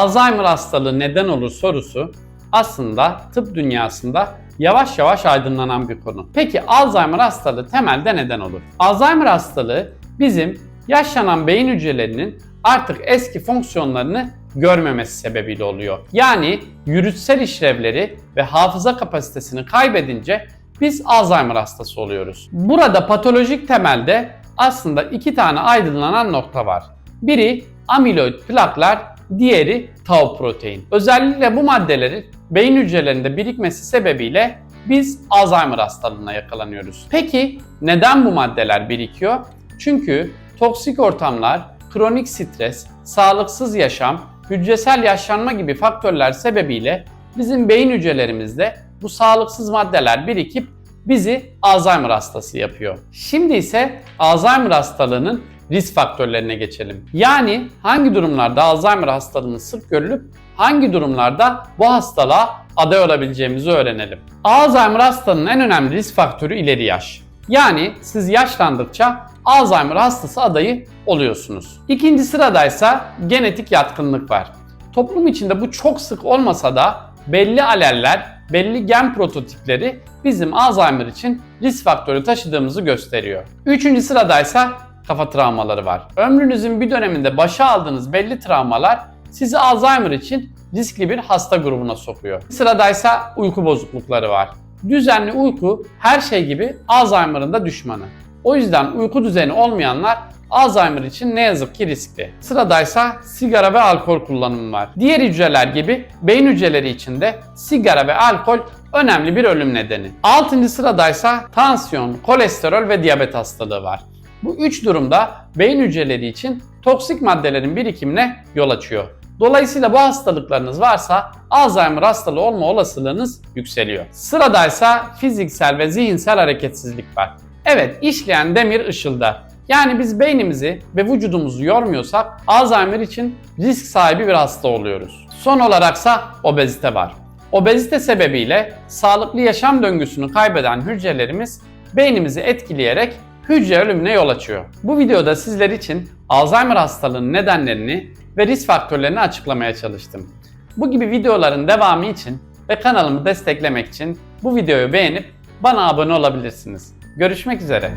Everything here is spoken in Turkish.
Alzheimer hastalığı neden olur sorusu aslında tıp dünyasında yavaş yavaş aydınlanan bir konu. Peki Alzheimer hastalığı temelde neden olur? Alzheimer hastalığı bizim yaşlanan beyin hücrelerinin artık eski fonksiyonlarını görmemesi sebebiyle oluyor. Yani yürütsel işlevleri ve hafıza kapasitesini kaybedince biz Alzheimer hastası oluyoruz. Burada patolojik temelde aslında iki tane aydınlanan nokta var. Biri amiloid plaklar, diğeri tau protein. Özellikle bu maddelerin beyin hücrelerinde birikmesi sebebiyle biz Alzheimer hastalığına yakalanıyoruz. Peki neden bu maddeler birikiyor? Çünkü toksik ortamlar, kronik stres, sağlıksız yaşam, hücresel yaşlanma gibi faktörler sebebiyle bizim beyin hücrelerimizde bu sağlıksız maddeler birikip bizi Alzheimer hastası yapıyor. Şimdi ise Alzheimer hastalığının risk faktörlerine geçelim. Yani hangi durumlarda Alzheimer hastalığının sık görülüp hangi durumlarda bu hastalığa aday olabileceğimizi öğrenelim. Alzheimer hastalığının en önemli risk faktörü ileri yaş. Yani siz yaşlandıkça Alzheimer hastası adayı oluyorsunuz. İkinci sıradaysa genetik yatkınlık var. Toplum içinde bu çok sık olmasa da belli aleller, belli gen prototipleri bizim Alzheimer için risk faktörü taşıdığımızı gösteriyor. Üçüncü sıradaysa kafa travmaları var. Ömrünüzün bir döneminde başa aldığınız belli travmalar sizi Alzheimer için riskli bir hasta grubuna sokuyor. Sıradaysa uyku bozuklukları var. Düzenli uyku her şey gibi Alzheimer'ın da düşmanı. O yüzden uyku düzeni olmayanlar Alzheimer için ne yazık ki riskli. Sıradaysa sigara ve alkol kullanımı var. Diğer hücreler gibi beyin hücreleri için de sigara ve alkol önemli bir ölüm nedeni. Altıncı sıradaysa tansiyon, kolesterol ve diyabet hastalığı var. Bu üç durumda beyin hücreleri için toksik maddelerin birikimine yol açıyor. Dolayısıyla bu hastalıklarınız varsa Alzheimer hastalığı olma olasılığınız yükseliyor. Sıradaysa fiziksel ve zihinsel hareketsizlik var. Evet işleyen demir ışılda. Yani biz beynimizi ve vücudumuzu yormuyorsak Alzheimer için risk sahibi bir hasta oluyoruz. Son olaraksa obezite var. Obezite sebebiyle sağlıklı yaşam döngüsünü kaybeden hücrelerimiz beynimizi etkileyerek hücre ölümüne yol açıyor. Bu videoda sizler için Alzheimer hastalığının nedenlerini ve risk faktörlerini açıklamaya çalıştım. Bu gibi videoların devamı için ve kanalımı desteklemek için bu videoyu beğenip bana abone olabilirsiniz. Görüşmek üzere.